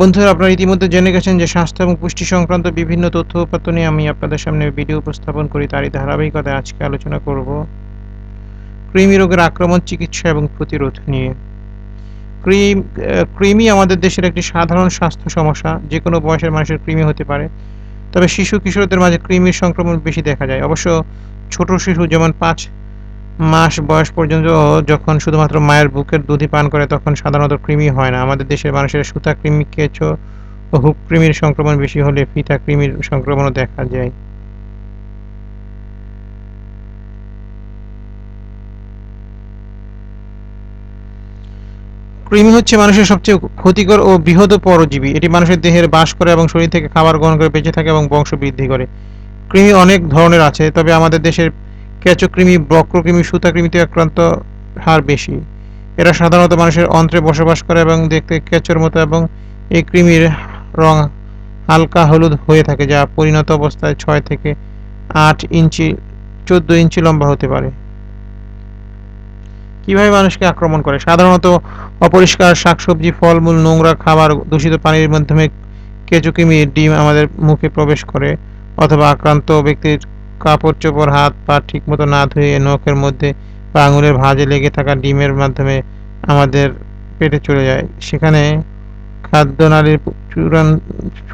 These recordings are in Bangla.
বন্ধুরা, আপনারা ইতিমধ্যে জেনে গেছেন যে স্বাস্থ্য এবং পুষ্টি সংক্রান্ত বিভিন্ন তথ্য উপাত্ত নিয়ে আমি আপনাদের সামনে ভিডিও উপস্থাপন করি। তারই ধারাবাহিকতায় আজকে আলোচনা করব কৃমি রোগের আক্রমণ, চিকিৎসা এবং প্রতিরোধ নিয়ে। ক্রিম কৃমি আমাদের দেশের একটি সাধারণ স্বাস্থ্য সমস্যা। যে কোনো বয়সের মানুষের কৃমি হতে পারে। তবে শিশু কিশোরদের মাঝে কৃমির সংক্রমণ বেশি দেখা যায়। অবশ্য ছোট শিশু যেমন পাঁচ মাস বয়স পর্যন্ত যখন শুধুমাত্র মায়ের বুকের দুধই পান করে, তখন সাধারণত কৃমি হয় না। আমাদের দেশের মানুষের সুতা কৃমি, কেঁচো ও হুক কৃমির সংক্রমণ বেশি হলে ফিতা কৃমির সংক্রমণও দেখা যায়। কৃমি হচ্ছে মানুষের সবচেয়ে ক্ষতিকর ও বৃহৎ পরজীবী। এটি মানুষের দেহের বাস করে এবং শরীর থেকে খাবার গ্রহণ করে, বেঁচে থাকে এবং বংশ বৃদ্ধি করে। কৃমি অনেক ধরনের আছে, তবে আমাদের দেশের কেঁচোকৃমি, বক্রকৃমি, সুতাকৃমিতে আক্রান্ত হার বেশি। এরা সাধারণত মানুষের অন্ত্রে বসবাস করে এবং দেখতে কেঁচোর মতো এবং এই কৃমির রং হালকা হলুদ হয়ে থাকে, যা পরিণত অবস্থায় ছয় থেকে আট ইঞ্চি, চোদ্দ ইঞ্চি লম্বা হতে পারে। কীভাবে মানুষকে আক্রমণ করে? সাধারণত অপরিষ্কার শাকসবজি, ফলমূল, নোংরা খাবার, দূষিত পানির মাধ্যমে কেঁচোকৃমির ডিম আমাদের মুখে প্রবেশ করে, অথবা আক্রান্ত ব্যক্তির কাপড় চোপড়, হাত পা ঠিকমতো না ধুয়ে নখের মধ্যে বা আঙুলের ভাঁজে লেগে থাকা ডিমের মাধ্যমে আমাদের পেটে চলে যায়। সেখানে খাদ্যনালীর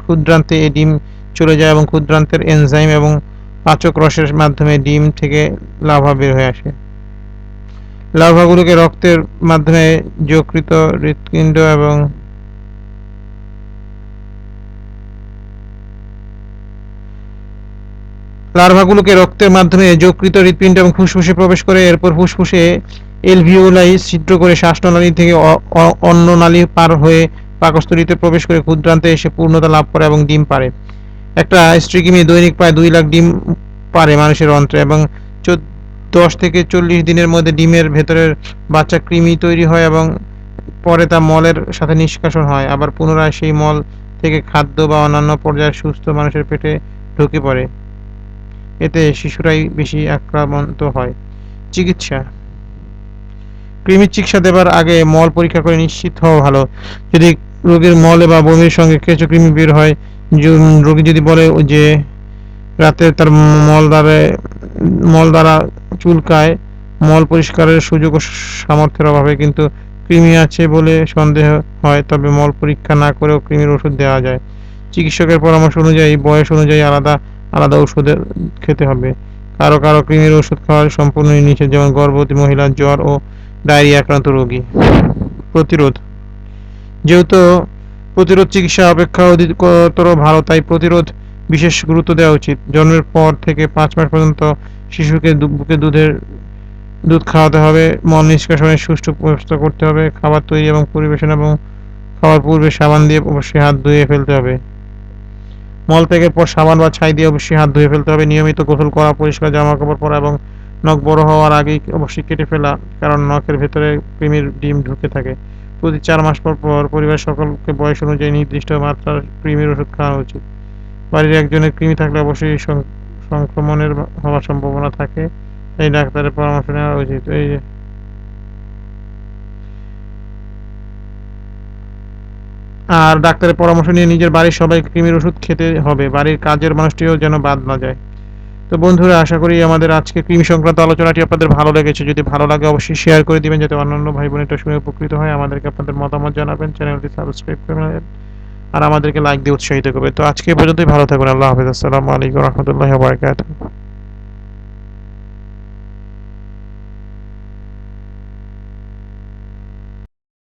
ক্ষুদ্রান্তে এই ডিম চলে যায় এবং ক্ষুদ্রান্তের এনজাইম এবং পাচক রসের মাধ্যমে ডিম থেকে লাভা বের হয়ে আসে। লাভাগুলোকে রক্তের মাধ্যমে যকৃত হৃৎপিণ্ড এবং লার্ভাগুলোকে রক্তের মাধ্যমে যকৃত হৃৎপিণ্ড এবং ফুসফুসে প্রবেশ করে, এরপর ফুসফুসে এলভিওলাই ছিদ্র করে শ্বাসনালী থেকে অন্য নালী পার হয়ে পাকস্থলীতে প্রবেশ করে ক্ষুদ্রান্তে এসে পূর্ণতা লাভ করে এবং ডিম পারে একটা স্ত্রীকৃমি দৈনিক প্রায় দুই লাখ ডিম পারে মানুষের অন্ত্রে এবং দশ থেকে চল্লিশ দিনের মধ্যে ডিমের ভেতরের বাচ্চা কৃমি তৈরি হয় এবং পরে তা মলের সাথে নিষ্কাশন হয়। আবার পুনরায় সেই মল থেকে খাদ্য বা অন্যান্য পর্যায়ে সুস্থ মানুষের পেটে ঢুকে পড়ে। এতে শিশুরাই বেশি আক্রান্ত হয়। চিকিৎসা। কৃমির চিকিৎসা দেবার আগে মল পরীক্ষা করে নিশ্চিত হওয়া ভালো। যদি রোগীর মলে বা বমির সঙ্গে কেঁচো কৃমি বের হয় রোগী যদি বলে যে রাতে তার মল দ্বারা মল দ্বারা চুলকায়, মল পরিষ্কারের সুযোগ সামর্থ্যের অভাবে কিন্তু কৃমি আছে বলে সন্দেহ হয়, তবে মল পরীক্ষা না করেও কৃমির ওষুধ দেওয়া যায়। চিকিৎসকের পরামর্শ অনুযায়ী, বয়স অনুযায়ী আলাদা আলাদা ওষুধের খেতে হবে। কারও কারও কৃমির ওষুধ খাওয়ার সম্পূর্ণই নিষেধ, যেমন গর্ভবতী মহিলা জ্বর ও ডায়রিয়া আক্রান্ত রোগী। প্রতিরোধ। যেহেতু প্রতিরোধ চিকিৎসা অপেক্ষা অধিকতর ভালো, তাই প্রতিরোধ বিশেষ গুরুত্ব দেওয়া উচিত। জন্মের পর থেকে পাঁচ মাস পর্যন্ত শিশুকে বুকে দুধের দুধ খাওয়াতে হবে, মল নিষ্কাশনের সুষ্ঠু ব্যবস্থা করতে হবে, খাবার তৈরি এবং পরিবেশন এবং খাওয়ার পূর্বে সাবান দিয়ে অবশ্যই হাত ধুয়ে ফেলতে হবে। মল ত্যাগের পর সাবান বা ছাই দিয়ে অবশ্যই হাত ধুয়ে ফেলতে হবে। নিয়মিত গোসল করা, পরিষ্কার জামা কাপড় পরা এবং নখ বড় হওয়ার আগেই অবশ্যই কেটে ফেলা, কারণ নখের ভেতরে কৃমির ডিম ঢুকে থাকে। প্রতি চার মাস পর পর পরিবারের সকলকে বয়স অনুযায়ী নির্দিষ্ট মাত্রার কৃমির ওষুধ খাওয়া উচিত। বাড়ির একজনের কৃমি থাকলে অবশ্যই সংক্রমণের হওয়ার সম্ভাবনা থাকে। এই ডাক্তারের পরামর্শ নেওয়া উচিত। এই আর ডাক্তারের পরামর্শ নিয়ে নিজের বাড়ির সবাই কৃমির ওষুধ খেতে হবে। বাড়ির কাজের মানুষটিও যেন বাদ না যায়। তো বন্ধুরা, আশা করি আমাদের আজকে কৃমি সংক্রান্ত আলোচনাটি আপনাদের ভালো লেগেছে। যদি ভালো লাগে, অবশ্যই শেয়ার করে দিবেন যাতে অন্যান্য ভাই বোনেরা শুনে উপকৃত হয়। আমাদেরকে আপনাদের মতামত জানাবেন, চ্যানেলটি সাবস্ক্রাইব করবেন আর আমাদেরকে লাইক দিয়ে উৎসাহিত করবে তো আজকে পর্যন্তই, ভালো থাকবেন আল্লাহ হাফিজ। আসসালামু আলাইকুম রহমতুল্লাহ বারকাতুহ।